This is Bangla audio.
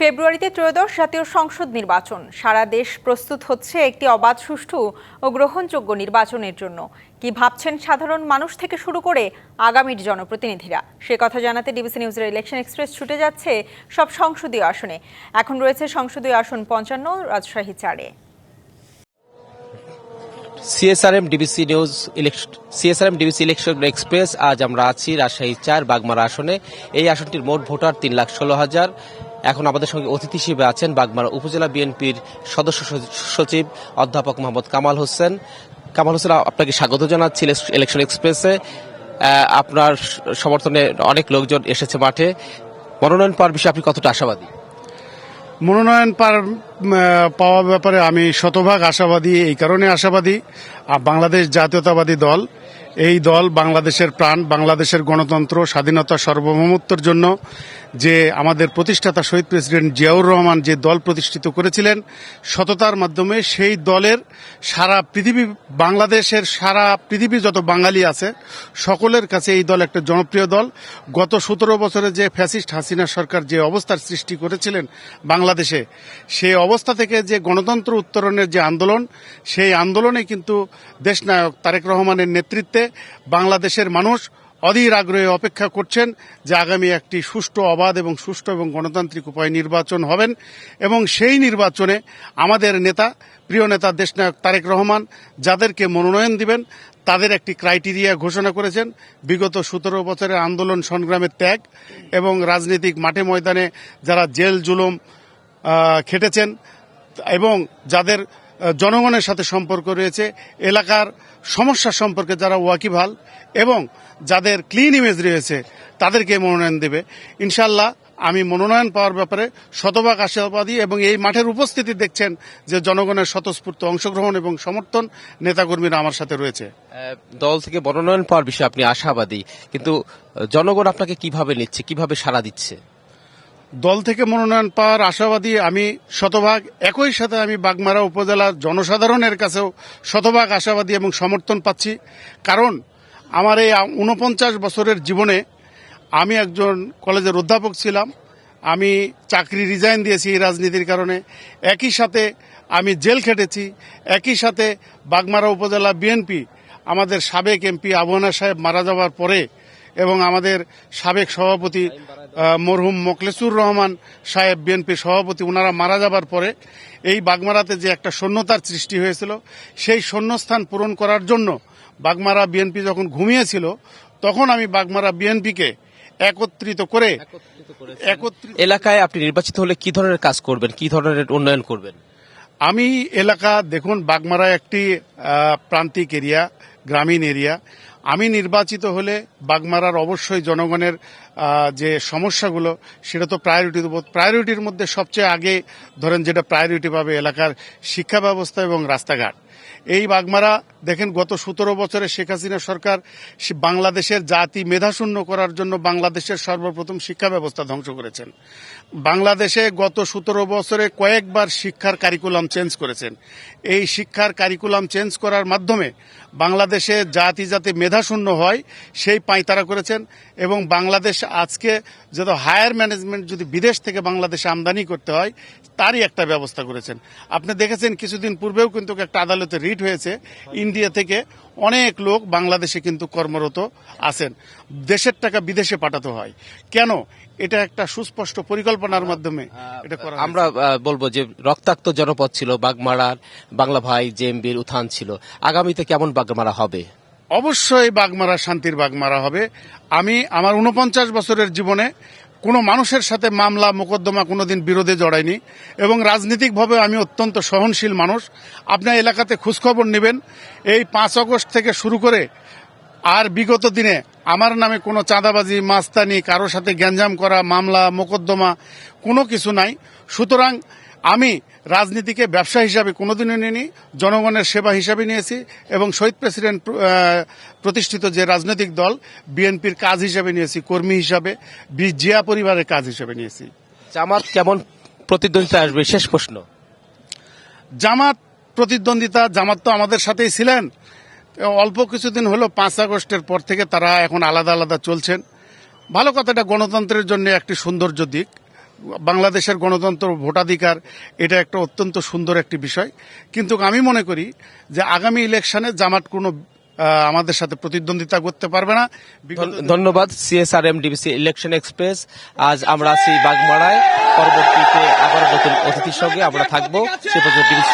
ফেব্রুয়ারিতে ত্রয়োদশ জাতীয় সংসদ নির্বাচন। সারা দেশ প্রস্তুত হচ্ছে একটি অবাধ, সুষ্ঠু ও গ্রহণযোগ্য নির্বাচনের জন্য। কি ভাবছেন সাধারণ মানুষ থেকে শুরু করে আগামীর জনপ্রতিনিধিরা? সে কথা জানাতে ডিবিসি নিউজের ইলেকশন এক্সপ্রেস ছুটে যাচ্ছে সব সংসদীয় আসনে। এখন রয়েছে সংসদীয় আসন পঞ্চান্ন, রাজশাহী চারে। CSRM DBC news CSRM DBC election express, আজ আমরা আছি রাজশাহী চার, বাগমারা আসনে। এই আসনটির মোট ভোটার তিন লাখ ষোলো হাজার। এখন আমাদের সঙ্গে অতিথি হিসেবে আছেন বাগমারা উপজেলা বিএনপির সদস্য সচিব- অধ্যাপক মোহাম্মদ কামাল হোসেন। কামাল হোসেন, আপনাকে স্বাগত জানাচ্ছি ইলেকশন এক্সপ্রেসে। আপনার সমর্থনে অনেক লোকজন এসেছে মাঠে। মনোনয়ন পাওয়ার বিষয়ে আপনি কতটা আশাবাদী? মনোনয়ন পাওয়ার ব্যাপারে আমি শতভাগ আশাবাদী, এই কারণে আশাবাদী। বাংলাদেশ জাতীয়তাবাদী দল এই দল বাংলাদেশের প্রাণ, বাংলাদেশের গণতন্ত্র, স্বাধীনতা, সার্বভৌমত্বের জন্য যে আমাদের প্রতিষ্ঠাতা শহীদ প্রেসিডেন্ট জিয়াউর রহমান যে দল প্রতিষ্ঠিত করেছিলেন, সততার মাধ্যমে সেই দলের সারা পৃথিবী, বাংলাদেশের সারা পৃথিবী যত বাঙালি আছে, সকলের কাছে এই দল একটা জনপ্রিয় দল। গত সতেরো বছরে যে ফ্যাসিস্ট হাসিনা সরকার যে অবস্থার সৃষ্টি করেছিলেন বাংলাদেশে সেই অবস্থা থেকে যে গণতন্ত্র উত্তরণের যে আন্দোলন, সেই আন্দোলনে কিন্তু দেশনায়ক তারেক রহমানের নেতৃত্বে বাংলাদেশের মানুষ অধীর আগ্রহে অপেক্ষা করছেন যে আগামী একটি সুষ্ঠু অবাধ এবং সুষ্ঠু এবং গণতান্ত্রিক উপায়ে নির্বাচন হবেন। এবং সেই নির্বাচনে আমাদের নেতা, প্রিয় নেতা দেশনায়ক তারেক রহমান যাদেরকে মনোনয়ন দিবেন, তাদের একটি ক্রাইটেরিয়া ঘোষণা করেছেন। বিগত সতেরো বছরের আন্দোলন সংগ্রামের ত্যাগ এবং রাজনৈতিক মাঠে ময়দানে যারা জেল জুলুম খেটেছেন এবং যাদের জনগণের সাথে সম্পর্ক রয়েছে, এলাকার সমস্যা সম্পর্কে যারা ওয়াকিবহাল এবং যাদের ক্লিন ইমেজ রয়েছে, তাদেরকে মনোনয়ন দেবে। ইনশাল্লাহ আমি মনোনয়ন পাওয়ার ব্যাপারে শতভাগ আশাবাদী এবং এই মাঠের উপস্থিতি দেখছেন যে জনগণের স্বতঃস্ফূর্ত অংশগ্রহণ এবং সমর্থন নেতাকর্মীরা আমার সাথে রয়েছে। দল থেকে মনোনয়ন পাওয়ার বিষয়ে আপনি আশাবাদী, কিন্তু জনগণ আপনাকে কীভাবে নিচ্ছে, কীভাবে সাড়া দিচ্ছে? দল থেকে মনোনয়ন পাওয়ার আশাবাদী আমি শতভাগ। একই সাথে আমি বাগমারা উপজেলার জনসাধারণের কাছেও শতভাগ আশাবাদী এবং সমর্থন পাচ্ছি। কারণ আমার এই উনপঞ্চাশ বছরের জীবনে আমি একজন কলেজের অধ্যাপক ছিলাম। আমি চাকরি রিজাইন দিয়েছি এই রাজনীতির কারণে। একই সাথে আমি জেল খেটেছি। একই সাথে বাগমারা উপজেলা বিএনপি আমাদের সাবেক এমপি আবহানা সাহেব মারা যাওয়ার পরে এবং আমাদের সাবেক সভাপতি মরহুম মোকলেসুর রহমান সাহেব বিএনপি সভাপতি ওনারা মারা যাবার পরে এই বাগমারাতে যে একটা শূন্যতার সৃষ্টি হয়েছিল সেই শূন্যস্থান পূরণ করার জন্য বাগমারা বিএনপি যখন ঘুমিয়েছিল তখন আমি বাগমারা বিএনপিকে একত্রিত করে এলাকায় আপনি নির্বাচিত হলে কি ধরনের কাজ করবেন? কি ধরনের উন্নয়ন করবেন? আমি এলাকা দেখুন বাগমারা একটি প্রান্তিক এরিয়া গ্রামীণ এরিয়া। আমি নির্বাচিত হলে বাগমারার অবশ্যই জনগণের যে সমস্যাগুলো, সেটা তো প্রায়োরিটি দেবো। প্রায়োরিটির মধ্যে সবচেয়ে আগে ধরেন যেটা প্রায়োরিটি পাবে এলাকার শিক্ষা ব্যবস্থা এবং রাস্তাঘাট। এই বাগমারা, দেখেন গত সতেরো বছরে শেখ হাসিনা সরকার বাংলাদেশের জাতি মেধাশূন্য করার জন্য বাংলাদেশের সর্বপ্রথম শিক্ষা ব্যবস্থা ধ্বংস করেছেন। বাংলাদেশে গত সতেরো বছরে কয়েকবার শিক্ষার কারিকুলাম চেঞ্জ করেছেন। এই শিক্ষার কারিকুলাম চেঞ্জ করার মাধ্যমে বাংলাদেশে জাতি যাতে মেধাশূন্য হয়, সেই পাঁয়তারা করেছেন এবং বাংলাদেশ আজকে যত হায়ার ম্যানেজমেন্ট যদি বিদেশ থেকে বাংলাদেশে আমদানি করতে হয়, তারই একটা ব্যবস্থা করেছেন। আপনি দেখেছেন কিছুদিন পূর্বেও কিন্তু একটা আদালতে রিট হয়েছে ইন্ডিয়া থেকে। অনেক লোক বাংলাদেশে কিন্তু কর্মরত আছেন। দেশের টাকা বিদেশে পাঠাতে হয়। কেন? এটা একটা সুস্পষ্ট পরিকল্পনার মাধ্যমে এটা করা আমরা বলব যে রক্তাক্ত জনপদ ছিল বাগমারার বাংলা ভাই জেএমবির উত্থান ছিল। আগামীতে কেমন বাগমারা হবে? অবশ্যই বাগমারা শান্তির বাগমারা হবে। আমি আমার উনপঞ্চাশ বছরের জীবনে কোনো মানুষের সাথে মামলা, মোকদ্দমা কোনোদিন বিরোধে জড়ায়নি এবং রাজনীতিকভাবে আমি অত্যন্ত সহনশীল মানুষ। আপনার এলাকাতে খোঁজখবর নেবেন। এই পাঁচ আগস্ট থেকে শুরু করে আর বিগত দিনে আমার নামে কোনো চাঁদাবাজি, মাস্তানি, কারোর সাথে গ্যাঞ্জাম করা, মামলা, মোকদ্দমা কোনো কিছু নাই। সুতরাং আমি রাজনীতিকে ব্যবসা হিসাবে কোনোদিনও নিইনি জনগণের সেবা হিসাবে নিয়েছি এবং শহীদ প্রেসিডেন্ট প্রতিষ্ঠিত যে রাজনৈতিক দল বিএনপির কাজ হিসাবে নিয়েছি কর্মী হিসাবে বি জিয়া পরিবারের কাজ হিসাবে নিয়েছি। জামাত কেমন প্রতিদ্বন্দ্বিতা আসবে? শেষ প্রশ্ন। জামাত প্রতিদ্বন্দ্বিতা জামাত তো আমাদের সাথেই ছিলেন। অল্প কিছুদিন হলো পাঁচ আগস্টের পর থেকে তারা এখন আলাদা আলাদা চলছেন। ভালো কথাটা গণতন্ত্রের জন্য একটি সৌন্দর্য দিক। বাংলাদেশের গণতন্ত্র ভোটাধিকার এটা একটা অত্যন্ত সুন্দর একটি বিষয়। কিন্তু আমি মনে করি যে আগামী ইলেকশনে জামাত কোনো আমাদের সাথে প্রতিদ্বন্দ্বিতা করতে পারবে না। ধন্যবাদ সিএসআরএম ডিবিসি ইলেকশন এক্সপ্রেস আজ আমরা আছি বাগমারায়। পরবর্তীতে আবার নতুন অতিথির সঙ্গে আমরা থাকব। সে পর্যন্ত ডিবিসি